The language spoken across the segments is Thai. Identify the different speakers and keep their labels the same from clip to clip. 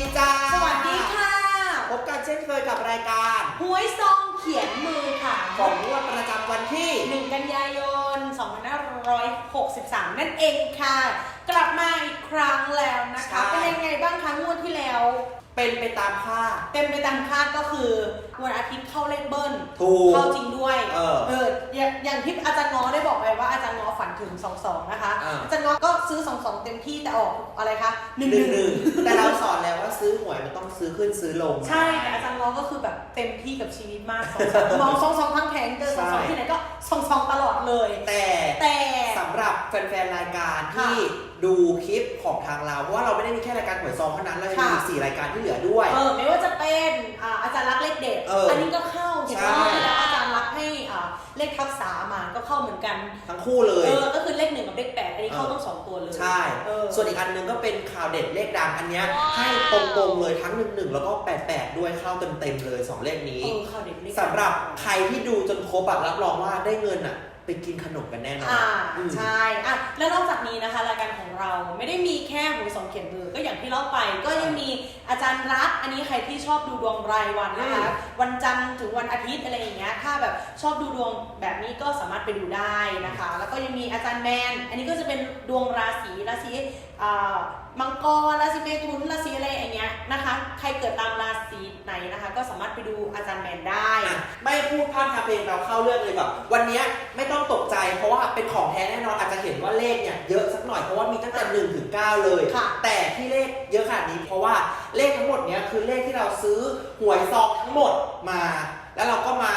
Speaker 1: ดีจ้า
Speaker 2: สวัสดีค่ะ
Speaker 1: พบกันเช่นเคยกับรายการ
Speaker 2: หวยซองเขียนมือค่ะ
Speaker 1: ของงวดประจำวันที่
Speaker 2: 1 กันยายน 2563 นั่นเองค่ะ กลับมาอีกครั้งแล้วนะคะ
Speaker 1: ใช่
Speaker 2: เป็นยังไงบ้างคะงวดที่แล้ว
Speaker 1: เป็นไปตามคาด
Speaker 2: เต็มไปตามคาดก็คือวันอาทิตย์เข้าเลขเบิ้ล
Speaker 1: ถูก
Speaker 2: เข้าจริงด้วย
Speaker 1: เออ
Speaker 2: เอออย่างอย่างที่อาจารย์ง้อได้บอกไป ถึง 22 นะคะ
Speaker 1: อ่า
Speaker 2: อาจารย์ง้อก็ซื้อ 22 เต็มที่แต่ออกอะไรคะหนึ่ง
Speaker 1: หนึ่งหนึ่งแต่เราสอนแล้วว่าซื้อหวยมันต้องซื้อขึ้นซื้อลง
Speaker 2: ใช่แต่อาจารย์ง้อก็คือแบบเต็มที่กับชีวิตมากสองสองมองสองสองทั้งแข็งเจอสองสอง
Speaker 1: ใช่
Speaker 2: ที่ไหนก็สองสองตลอดเลย
Speaker 1: แต่
Speaker 2: แต่
Speaker 1: สำหรับแฟนๆรายการ
Speaker 2: ค่ะ
Speaker 1: ที่ดูคลิปของทางเราเพราะว่าเราไม่ได้มีแค่รายการหวยซองเท่านั้นเรายังมี
Speaker 2: ค่ะ
Speaker 1: อีกสี่รายการที่เหลือด้วย
Speaker 2: เออไม่ว่าจะเป็นอ่าอาจารย์รักษณ์เลขเด็ด
Speaker 1: เอออั
Speaker 2: นนี้ก็เข้าเห็น
Speaker 1: ใช่
Speaker 2: ว่าที่แล้วอาจ เลขทับษามาก็เข้าเหมือนกัน
Speaker 1: ทั้งคู่เลย
Speaker 2: เออ ก็คือเลขหนึ่งกับเลขแปดอันนี้เข้า
Speaker 1: เออ
Speaker 2: ทั้งสองตัวเลย
Speaker 1: ใช่
Speaker 2: เออ
Speaker 1: ส่วนอีกอันหนึงก็เป็นข่าวเด็ดเลขดังอันเนี้ยให้ตรงๆเลยทั้ง1 1แล้วก็88ด้วยเข้าเต็มๆเลย2เลขนี้
Speaker 2: เออข่าวเด็ดเลข
Speaker 1: สำหรับใครที่ดูจนครบอะรับรองว่าได้เงินอะไปกินขนมกันแน่นอน
Speaker 2: อ่า
Speaker 1: อืม
Speaker 2: ใช่อะแล้วนอกจากนี้นะคะรายการของเราไม่ได้มีแค่หวยสองเขียนมือก็อย่างที่เล่าไปก็ยังมีอาจารย์รักษณ์ อันนี้ใครที่ชอบดูดวงรายวันนะคะ วันจันทร์ถึงวันอาทิตย์อะไรอย่างเงี้ย ถ้าแบบชอบดูดวงแบบนี้ก็สามารถไปดูได้นะคะ แล้วก็ยังมีอาจารย์แมน อันนี้ก็จะเป็นดวงราศีราศีอ่ามังกรราศีเมถุนราศีอะไรอย่างเงี้ยนะคะ ใครเกิดตามราศีไหนนะคะ ก็สามารถไปดูอาจารย์แมนได้
Speaker 1: อะไม่พูดพร่ำทำเพลงเราเข้าเรื่องเลยแบบวันเนี้ยไม่ต้องตกใจ เพราะว่าเป็นของแท้แน่นอนอาจจะเห็นว่าเลขเนี่ยเยอะสักหน่อยเพราะว่ามีตั้งแต่1ถึง9เลย
Speaker 2: ค่ะ
Speaker 1: แต่ที่เลขเยอะขนาดนี้ เพราะว่าเลขทั้งหมดเนี้ยคือเลขที่เราซื้อหวยซองทั้งหมดมา แล้วเราก็มา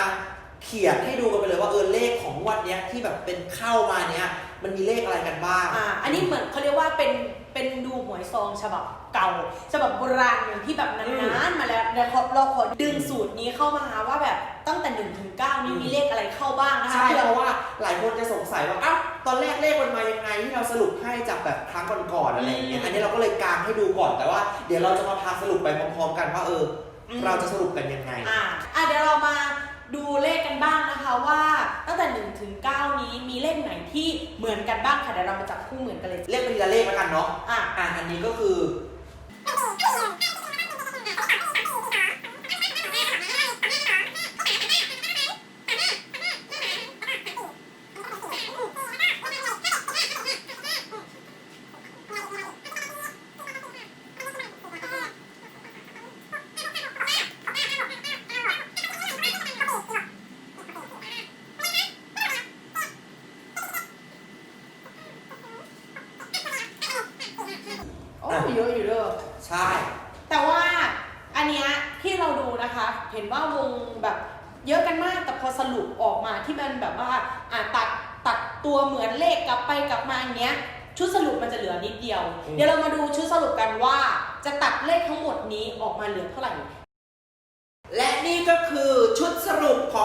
Speaker 1: เขียนให้ดูกันไปเลยว่าเออเลขของงวดเนี้ยที่แบบเป็นเข้ามาเนี้ยมันมีเลขอะไรกันบ้าง
Speaker 2: อ่าอันนี้เหมือนเขาเรียกว่าเป็นเป็นดูห วยซองฉบับเก่า ฉบับโบราณอย่างที่แบบ
Speaker 1: อื
Speaker 2: นานๆมาแล้วเราขอเราขอดึงสูตรนี้เข้ามาว่าแบบตั้งแต่1นถึงเนี่
Speaker 1: อืม
Speaker 2: มีเลขอะไรเข้าบ้างนะคะ
Speaker 1: ใช่
Speaker 2: เพื่อ
Speaker 1: เพราะว่าหลายคนจะสงสัยว่าอ้าวตอนแรกเลขมันมายังไงที่เราสรุปให้จากแบบครั้งก่อนๆอะไรอย่างเงี้ย
Speaker 2: อืม
Speaker 1: อันนี้เราก็เลยกางให้ดูก่อนแต่ว่า เดี๋ยวเราจะมาพาสรุปไปพร้อมๆ กันว่าเอออ
Speaker 2: ม
Speaker 1: เราจะสรุปกันยังไง
Speaker 2: อ่าอะเดี๋ยวเรามา ดูเลขกันบ้างนะคะว่าตั้งแต่1นถึงเนี้มีเลขไหนที่เหมือนกันบ้างค่ะเดี๋ยวเรามาจับคู่เหมือนกันเลย
Speaker 1: เลขเป็นทีละเลขแล้วกันเนาะ
Speaker 2: อะ
Speaker 1: อะอันนี้ก็คือ
Speaker 2: โอ้เยอะอยู่เด้อ
Speaker 1: ใช่
Speaker 2: แต่ว่าอันเนี้ยที่เราดูนะคะ เห็นว่าวงแบบเยอะกันมากแต่พอสรุปออกมาที่มันแบบว่าอะตัดตัดตัวเหมือนเลขกลับไปกลับมาอย่างเงี้ย ชุดสรุปมันจะเหลือนิดเดียว
Speaker 1: อืม
Speaker 2: เดี๋ยวเรามาดูชุดสรุปกันว่าจะตัดเลขทั้งหมดนี้ออกมาเหลือเท่าไหร่
Speaker 1: และนี่ก็คือชุดสรุปของ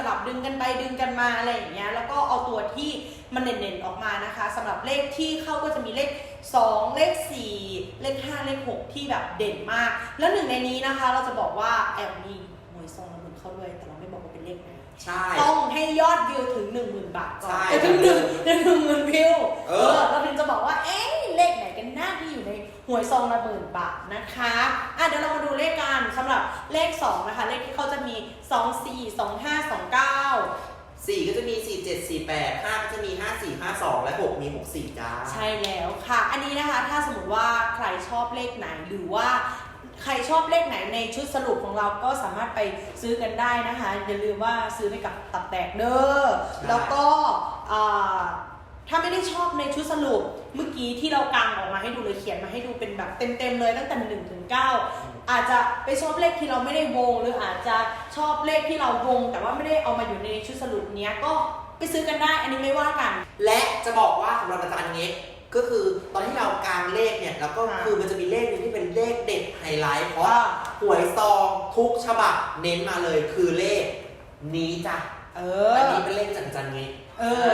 Speaker 2: ลขสลับดึงกันไปดึงกันมาอะไรอย่างเงี้ยแล้วก็เอาตัวที่มันเด่นๆออกมานะคะสำหรับเลขที่เข้าก็จะมีเลข 2 เลข 4 เลข 5 เลข 6 ที่แบบเด่นมาก แล้วหนึ่งในนี้นะคะ เราจะบอกว่าแอบมีหวยซองระเบิดเข้าด้วยแต่เราไม่บอกว่าเป็นเลขไหน
Speaker 1: ใช่
Speaker 2: ต้องให้ยอดวิวถึง 10,000 บาทก่อน
Speaker 1: ใช่
Speaker 2: เอ้ยถึงหนึ่งถึงหนึ่งหมื่นวิว
Speaker 1: เอ
Speaker 2: เอ
Speaker 1: อ
Speaker 2: อเราถึงจะบอกว่าเอ๊ะเลขไหนกันหน้าที่อยู่ในห วยซองละหมื่นบาทนะคะอะเดี๋ยวเรามาดูเลขกันสำหรับเลข 2 นะคะ เลขที่เขาจะมี 2 4 2 5 2 9
Speaker 1: 4ก็จะมี4 7 4 8 5ก็จะมี5 4 5 2และ6มี6 4จ้า
Speaker 2: ใช่แล้วค่ะ อันนี้นะคะถ้าสมมติว่าใครชอบเลขไหนหรือว่าใครชอบเลขไหนในชุดสรุปของเราก็สามารถไปซื้อกันได้นะคะ อย่าลืมว่าซื้อไปกับตับแตกเด้อ
Speaker 1: ใช่
Speaker 2: แล้วก็อ่า ถ้าไม่ได้ชอบในชุดสรุปเมื่อกี้ที่เรากางออกมาให้ดูเลยเขียนมาให้ดูเป็นแบบเต็มๆเลยตั้งแต่1นถึงเอาจจะไปชอบเลขที่เราไม่ได้วง หรืออาจจะชอบเลขที่เราวง แต่ว่าไม่ได้เอามาอยู่ในชุดสรุปเนี้ยก็ไปซื้อกันได้อันนี้ไม่ว่ากัน
Speaker 1: และจะบอกว่าสำหรับอาจารย์เง็กก็คือตอนที่เรากางเลขเนี่ยแล้วก็
Speaker 2: ค่ะ
Speaker 1: คือมันจะมีเลขหนึงที่เป็นเลขเด็ดไฮไลท์เพราะ
Speaker 2: ว่า
Speaker 1: หวยซองทุกฉบับเน้นมาเลยคือเลขนี้จ้ะ
Speaker 2: เอ
Speaker 1: อัน
Speaker 2: อ
Speaker 1: นี้เป็นเลขจากอาจารย์เง็ก
Speaker 2: เออ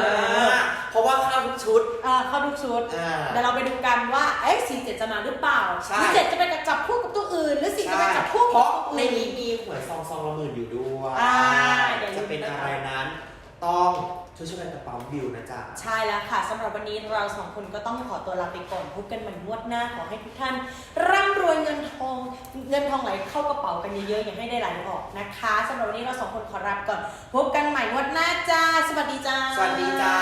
Speaker 2: า
Speaker 1: เพ ราะว่าเข้าทุกชุด
Speaker 2: อ่าเข้าทุกชุด
Speaker 1: อ่า
Speaker 2: เดี๋ยวเราไปดูกันว่าเอ๊ะสี่เจ็ดจะมาหรือเปล่า
Speaker 1: ใช่
Speaker 2: หรือเจ็ดจะไปกับจับคู่กับตัวอื่น หรือสี่จะไป
Speaker 1: ใช่
Speaker 2: จับคู่
Speaker 1: เพ
Speaker 2: กับ
Speaker 1: ราะ
Speaker 2: ตัว
Speaker 1: ใน
Speaker 2: อื่น
Speaker 1: นี้มีหวยซองซองละหมื่นอยู่ด้วย
Speaker 2: อ่าเดี๋ยว
Speaker 1: จะเป็น
Speaker 2: ลืม
Speaker 1: อะ
Speaker 2: นะคะ
Speaker 1: ไรนั้น ต้องช่วยช่วยกันกระเป๋าบิวนะจ๊ะ
Speaker 2: ใช่แล้วค่ะสำหรับวันนี้เราสองคนก็ต้องขอตัวลาไปก่อนพบกันใหม่งวดหน้าขอให้ทุกท่าน ร่ำรวยเงินทองเงินทองไหลเข้ากระเป๋ากันเยอะๆอย่าให้ได้ไหลออกนะคะสำหรับวันนี้เราสองคนขอรับก่อน พบกันใหม่งวดหน้าจ้า สวัสดีจ้า
Speaker 1: สวัสดีจ้า